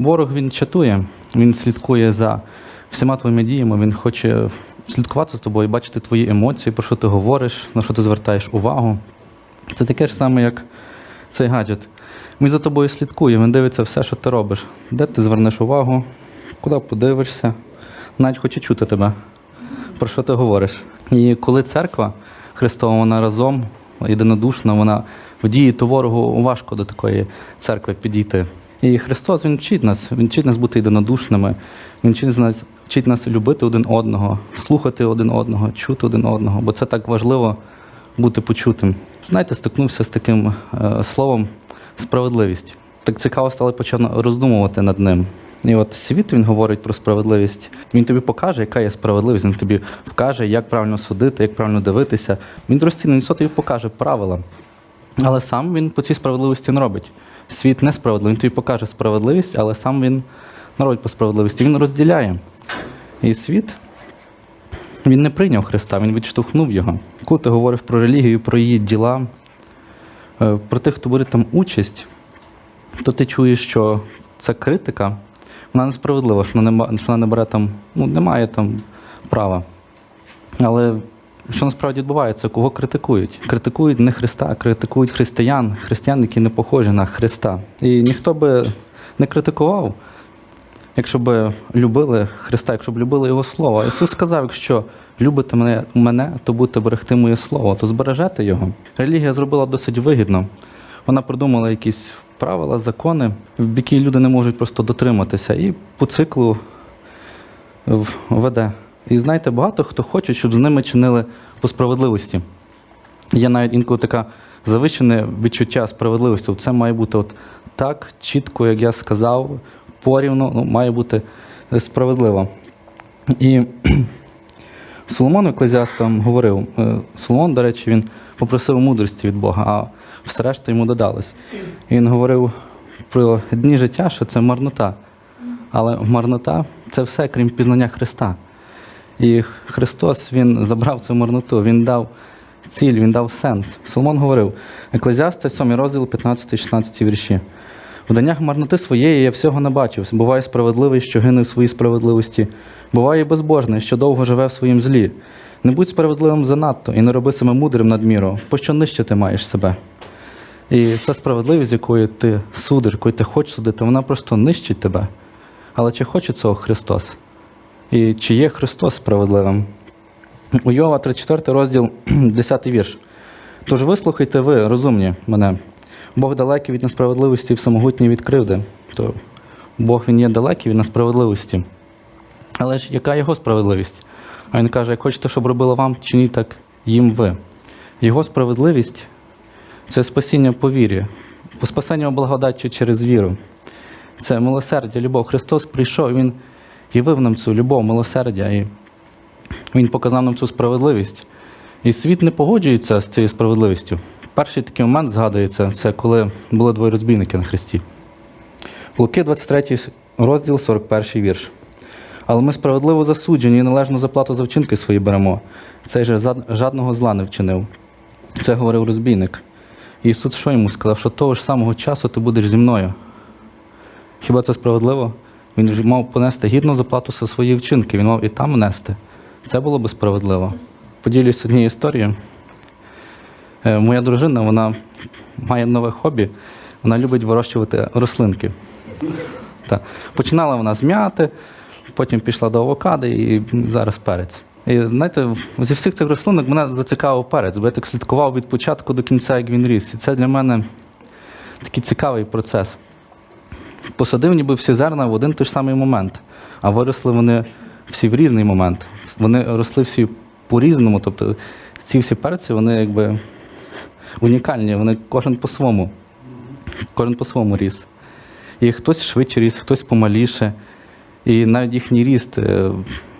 ворог він чатує, він слідкує за всіма твоїми діями, він хоче слідкувати з тобою, бачити твої емоції, про що ти говориш, на що ти звертаєш увагу. Це таке ж саме, як цей гаджет. Він за тобою слідкує, він дивиться все, що ти робиш. Де ти звернеш увагу, куди подивишся, навіть хоче чути тебе, про що ти говориш. І коли церква Христова, вона разом, єдинодушна, вона в дії, то ворогу важко до такої церкви підійти. І Христос Він вчить нас, Він вчить нас бути єдинодушними, Він вчить нас, вчить нас любити один одного, слухати один одного, чути один одного, бо це так важливо бути почутим. Знаєте, стикнувся з таким е, словом справедливість. Так цікаво стало почав роздумувати над ним. І от світ він говорить про справедливість. Він тобі покаже, яка є справедливість. Він тобі вкаже, як правильно судити, як правильно дивитися. Він розцінить, він тобі покаже правила. Але сам він по цій справедливості не робить. Світ несправедливий. Він тобі покаже справедливість, але сам він не робить по справедливості. Він розділяє. І світ він не прийняв Христа, він відштовхнув його. Коли ти говориш про релігію, про її діла, е, про тих, хто бере там участь, то ти чуєш, що ця критика, вона несправедлива, що вона не бере там, ну, немає там права. Але що насправді відбувається, кого критикують? Критикують не Христа, а критикують християн, християн, які не похожі на Христа. І ніхто би не критикував, якщо б любили Христа, якщо б любили Його Слово. Ісус сказав, якщо любите мене, мене, то будете берегти моє слово, то збережете його. Релігія зробила досить вигідно. Вона придумала якісь правила, закони, в які люди не можуть просто дотриматися, і по циклу веде. І знаєте, багато хто хоче, щоб з ними чинили по справедливості. Є навіть інколи таке завищене відчуття справедливості. Це має бути от так, чітко, як я сказав, порівно, ну, має бути справедливо. І Соломон Еклезіаст там говорив, е, Соломон, до речі, він попросив мудрості від Бога, а все решта йому додалось. І він говорив про дні життя, що це марнота. Але марнота це все, крім пізнання Христа. І Христос Він забрав цю марноту, Він дав ціль, Він дав сенс. Соломон говорив, Еклезіаста, 7 розділ, 15-16 вірші. В даннях марноти своєї я всього не бачив. Буває справедливий, що гине в своїй справедливості. Буває безбожний, що довго живе в своїм злі. Не будь справедливим занадто і не роби себе мудрим надміру, пощо нищити маєш себе. І ця справедливість, якою ти судиш, якою ти хочеш судити, вона просто нищить тебе. Але чи хоче цього Христос? І чи є Христос справедливим? У Йова 34 розділ, 10 вірш. Тож вислухайте ви, розумні мене. Бог далекий від несправедливості і всемогутній від кривди. То Бог він є далекий від несправедливості. Але ж яка його справедливість? А він каже, як хочете, щоб робила вам, чиніть так їм ви. Його справедливість це спасіння по вірі, по спасенню благодаттю через віру. Це милосердя, любов. Христос прийшов, Він явив нам цю любов, милосердя, і Він показав нам цю справедливість. І світ не погоджується з цією справедливістю. Перший такий момент згадується, це коли були двоє розбійники на Христі. Луки 23 розділ, 41 вірш. Але ми справедливо засуджені і належну заплату за вчинки свої беремо. Цей же жадного зла не вчинив. Це говорив розбійник. І Ісус що йому сказав, що того ж самого часу ти будеш зі мною. Хіба це справедливо? Він ж мав понести гідну заплату за свої вчинки, він мав і там нести. Це було би справедливо. Поділюсь однією історією. Е, Моя дружина вона має нове хобі, вона любить вирощувати рослинки. Так. Починала вона з м'яти, потім пішла до авокадо і зараз перець. І знаєте, зі всіх цих рослинок мене зацікавив перець, бо я так слідкував від початку до кінця, як він ріс. І це для мене такий цікавий процес. Посадив ніби всі зерна в один той ж самий момент, а виросли вони всі в різний момент. Вони росли всі по-різному. Тобто ці всі перці, вони якби унікальні, вони кожен по-своєму. Кожен по-своєму ріс. І хтось швидше ріс, хтось помаліше. І навіть їхній ріст е,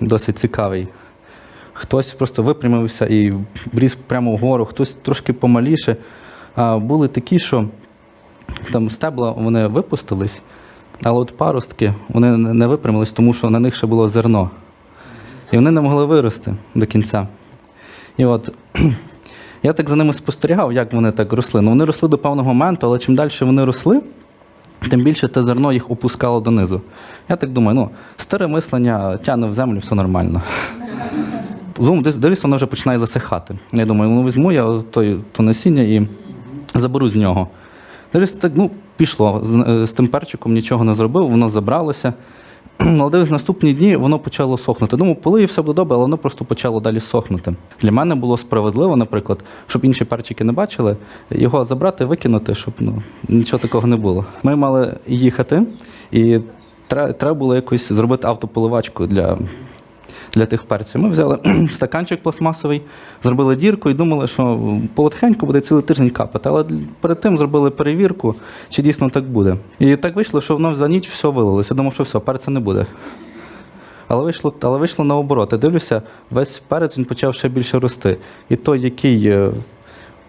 досить цікавий. Хтось просто випрямився і ріс прямо вгору, хтось трошки помаліше. А були такі, що там стебла вони випустились, але от паростки вони не випрямились, тому що на них ще було зерно. І вони не могли вирости до кінця. І от я так за ними спостерігав, як вони так росли. Ну, вони росли до певного моменту, але чим далі вони росли, тим більше те зерно їх опускало донизу. Я так думаю, ну, старе мислення тягне в землю, все нормально. Десь воно вже починає засихати. Я думаю, ну візьму я той, то насіння і заберу з нього. Так, ну, пішло. З, е, з тим перчиком нічого не зробив, воно забралося. Але десь наступні дні воно почало сохнути. Думаю, полив все буде добре, але воно просто почало далі сохнути. Для мене було справедливо, наприклад, щоб інші перчики не бачили, його забрати, викинути, щоб ну, нічого такого не було. Ми мали їхати, і треба було якось зробити автополивачку для для тих перців. Ми взяли стаканчик пластмасовий, зробили дірку і думали, що потихеньку буде цілий тиждень капати. Але перед тим зробили перевірку, чи дійсно так буде. І так вийшло, що воно за ніч все вилилося. Думав, що все, перця не буде. Але вийшло, але вийшло наоборот. Я дивлюся, весь перець він почав ще більше рости. І той, який е,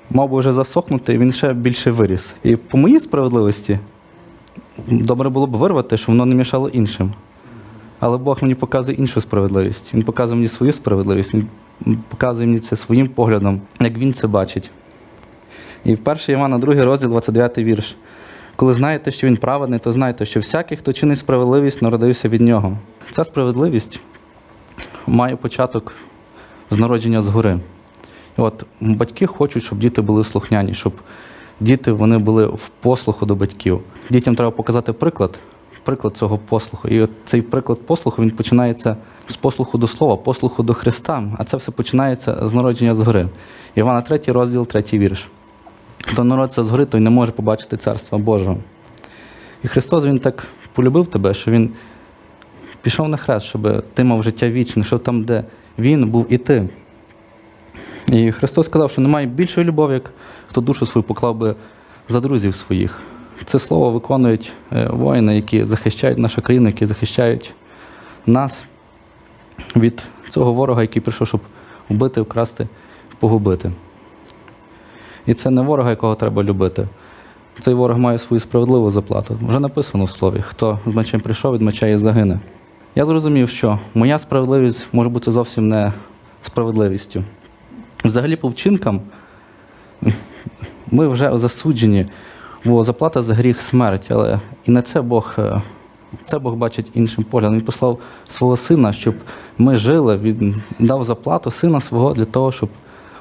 мав би вже засохнути, він ще більше виріс. І по моїй справедливості добре було б вирвати, щоб воно не мішало іншим. Але Бог мені показує іншу справедливість. Він показує мені свою справедливість, він показує мені це своїм поглядом, як він це бачить. І в 1 Івана, 2 розділ, 29 вірш. Коли знаєте, що він праведний, то знайте, що всякий, хто чинить справедливість, народився від нього. Ця справедливість має початок з народження згори. І от батьки хочуть, щоб діти були слухняні, щоб діти вони були в послуху до батьків. Дітям треба показати приклад, приклад цього послуху. І от цей приклад послуху він починається з послуху до слова, послуху до Христа. А це все починається з народження згори. Івана 3 розділ, 3 вірш. Хто народиться згори, той не може побачити царства Божого. І Христос Він так полюбив тебе, що Він пішов на хрест, щоб ти мав життя вічне, щоб там, де Він був і ти. І Христос сказав, що немає більшої любові, як хто душу свою поклав би за друзів своїх. Це слово виконують е, воїни, які захищають нашу країну, які захищають нас від цього ворога, який прийшов, щоб вбити, вкрасти, погубити. І це не ворога, якого треба любити. Цей ворог має свою справедливу заплату. Вже написано в слові: хто з мечем прийшов, від меча і загине. Я зрозумів, що моя справедливість може бути зовсім не справедливістю. Взагалі, по вчинкам ми вже засуджені, бо заплата за гріх смерть, але і на це Бог, е, це Бог бачить іншим поглядом. Він послав свого сина, щоб ми жили, він дав заплату сина свого для того, щоб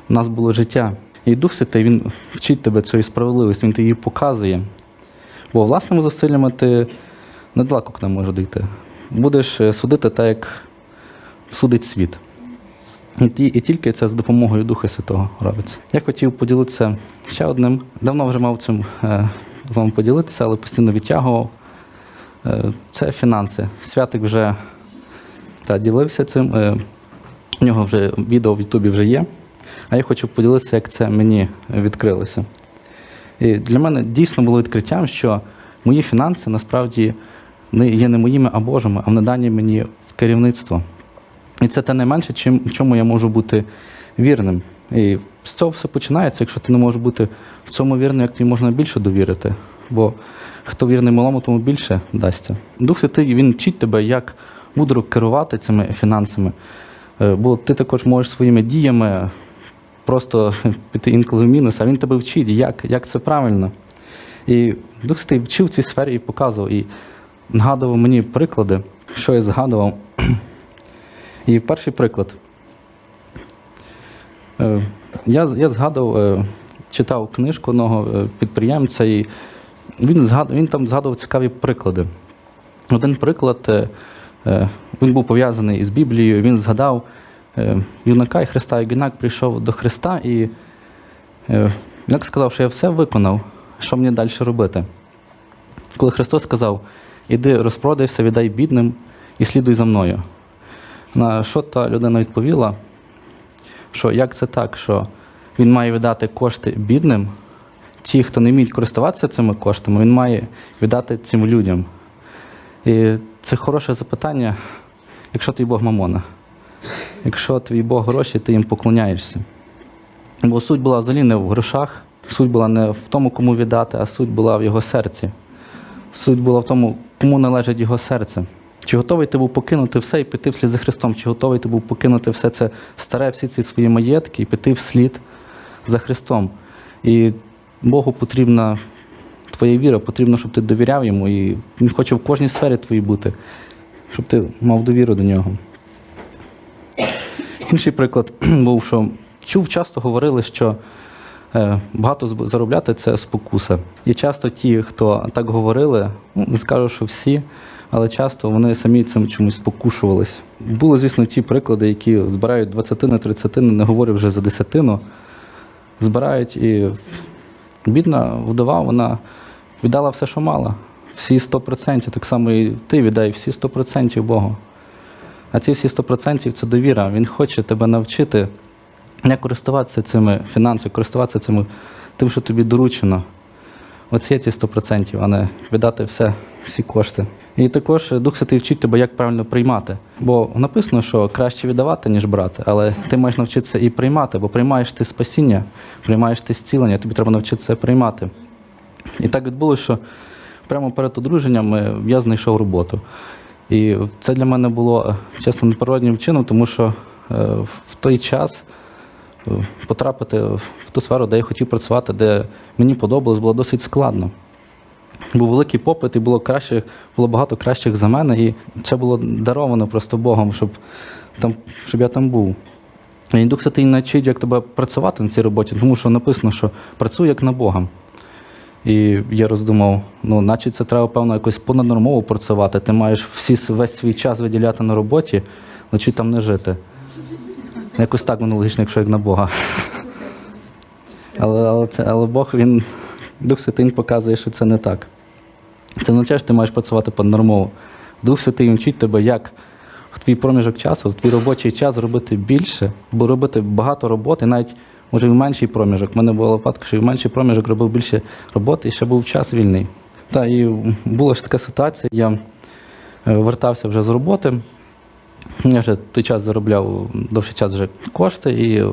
у нас було життя. І Дух Святий, він вчить тебе цієї справедливості, він тобі її показує. Бо власними зусиллями ти недалеко к не можеш дійти. Будеш е, судити так, як судить світ. І, тільки це з допомогою Духа Святого робиться. Я хотів поділитися ще одним. Давно вже мав цим е, вам поділитися, але постійно відтягував. Е, це фінанси. Святик вже та, ділився цим. Е, у нього вже відео в Ютубі вже є. А я хочу поділитися, як це мені відкрилося. І для мене дійсно було відкриттям, що мої фінанси насправді не є не моїми, а Божими, а вони дані мені в керівництво. І це те найменше, чим, чому я можу бути вірним. І з цього все починається. Якщо ти не можеш бути в цьому вірним, як тобі можна більше довірити. Бо хто вірний малому, тому більше дасться. Дух Святий, він вчить тебе, як мудро керувати цими фінансами. Е, Бо ти також можеш своїми діями просто піти інколи в мінус, а він тебе вчить, як, як це правильно. І Дух Святий вчив в цій сфері і показував, і нагадував мені приклади, що я згадував. І перший приклад. Е, Я, я згадував, е, читав книжку одного е, підприємця, і він, згадував, він там згадував цікаві приклади. Один приклад, він був пов'язаний із Біблією, він згадав юнака і Христа. Як юнак прийшов до Христа, і юнак сказав, що я все виконав, що мені далі робити. Коли Христос сказав, іди розпродайся, віддай бідним і слідуй за мною. На що та людина відповіла, що як це так, що він має віддати кошти бідним, ті, хто не вміють користуватися цими коштами, він має віддати цим людям. І це хороше запитання, якщо твій Бог мамона. Якщо твій Бог гроші, ти їм поклоняєшся. Бо суть була взагалі не в грошах, суть була не в тому, кому віддати, а суть була в його серці. Суть була в тому, кому належить його серце. Чи готовий ти був покинути все і піти вслід за Христом? Чи готовий ти був покинути все це старе, всі ці свої маєтки і піти вслід за Христом? І Богу потрібна твоя віра, потрібно, щоб ти довіряв йому, і він хоче в кожній сфері твоїй бути, щоб ти мав довіру до нього. Інший приклад був, що чув, часто говорили, що е, багато заробляти це спокуса. І часто ті, хто так говорили, ну, не скажу, що всі, але часто вони самі цим чомусь спокушувались. Були, звісно, ті приклади, які збирають двадцятини, тридцятини, не говорю вже за десятину, збирають і бідна вдова, вона віддала все, що мала. Всі 100%, так само і ти віддай всі 100% Богу. А ці всі 100% це довіра. Він хоче тебе навчити, як користуватися цими фінансами, користуватися цими, тим, що тобі доручено. Оце ці 100%, а не віддати все, всі кошти. І також Дух Святий вчить тебе, як правильно приймати. Бо написано, що краще віддавати, ніж брати, але ти маєш навчитися і приймати, бо приймаєш ти спасіння, приймаєш ти зцілення, тобі треба навчитися приймати. І так відбулося, що прямо перед одруженням е, я знайшов роботу. І це для мене було е, чесно неприроднім чином, тому що е, в той час потрапити в ту сферу, де я хотів працювати, де мені подобалось, було досить складно. Був великий попит, і було краще, було багато кращих за мене, і це було даровано просто Богом, щоб, там, щоб я там був. І Дух Святий навчить, як тебе працювати на цій роботі, тому що написано, що працюй як на Бога. І я роздумав, ну, наче це треба, певно, якось понаднормово працювати. Ти маєш всі, весь свій час виділяти на роботі, значить там не жити. Якось так воно логічно, якщо як на Бога. Але, але, це, але Бог, він, Дух Святий показує, що це не так. Це означає, що ти маєш працювати понаднормово. Дух Святий вчить тебе, як в твій проміжок часу, в твій робочий час робити більше, бо робити багато роботи, навіть може і в менший проміжок. У мене було випадок, що і в менший проміжок робив більше роботи і ще був час вільний. Та і була ж така ситуація, я е, вертався вже з роботи. Я вже той час заробляв довший час вже кошти, і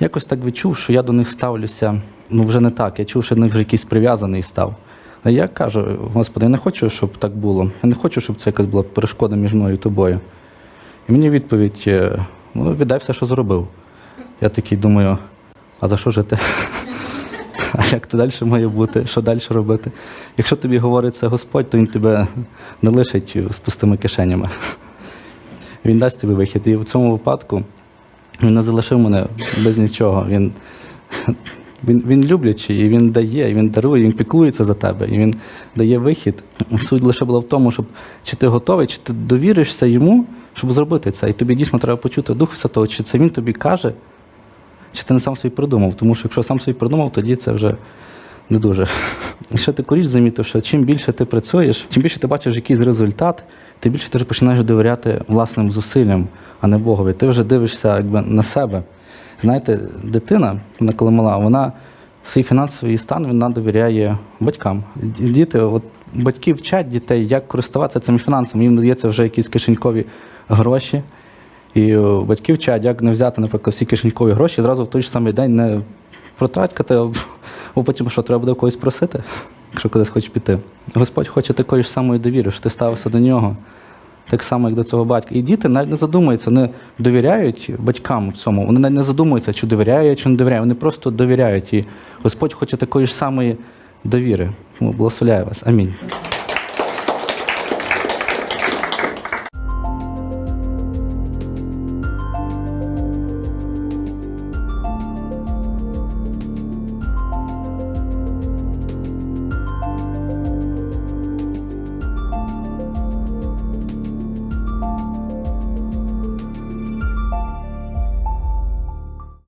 якось так відчув, що я до них ставлюся ну вже не так. Я чув, що до них вже якийсь прив'язаний став. А я кажу, Господи, я не хочу, щоб так було. Я не хочу, щоб це якась була перешкода між мною і тобою. І мені відповідь: е, ну, віддай все, що зробив. Я такий думаю, а за що жити? А як то далі має бути? Що далі робити? Якщо тобі говорить це Господь, то Він тебе не лишить з пустими кишенями. Він дасть тобі вихід. І в цьому випадку він не залишив мене без нічого. Він, він, він люблячий, і він дає, і він дарує, і він піклується за тебе, і він дає вихід. Суть лише була в тому, щоб чи ти готовий, чи ти довіришся йому, щоб зробити це. І тобі дійсно треба почути Дух Святого, чи це він тобі каже, чи ти не сам собі придумав. Тому що якщо сам собі придумав, тоді це вже не дуже. І ще таку річ замітив, що чим більше ти працюєш, чим більше ти бачиш якийсь результат, тим більше ти вже починаєш довіряти власним зусиллям, а не Богові. Ти вже дивишся якби, на себе. Знаєте, дитина, вона коли вона свій фінансовий стан вона довіряє батькам. Діти, от батьки вчать дітей, як користуватися цими фінансами. Їм дається вже якісь кишенькові гроші. І батьки вчать, як не взяти, наприклад, всі кишенькові гроші, і зразу в той ж самий день не протрачкати, а потім що треба буде когось просити, якщо кудись хочеш піти. Господь хоче такої ж самої довіри, що ти ставився до нього, так само, як до цього батька. І діти навіть не задумуються, вони довіряють батькам в цьому. Вони навіть не задумуються, чи довіряє, чи не довіряє. Вони просто довіряють. І Господь хоче такої ж самої довіри. Благословляю вас. Амінь.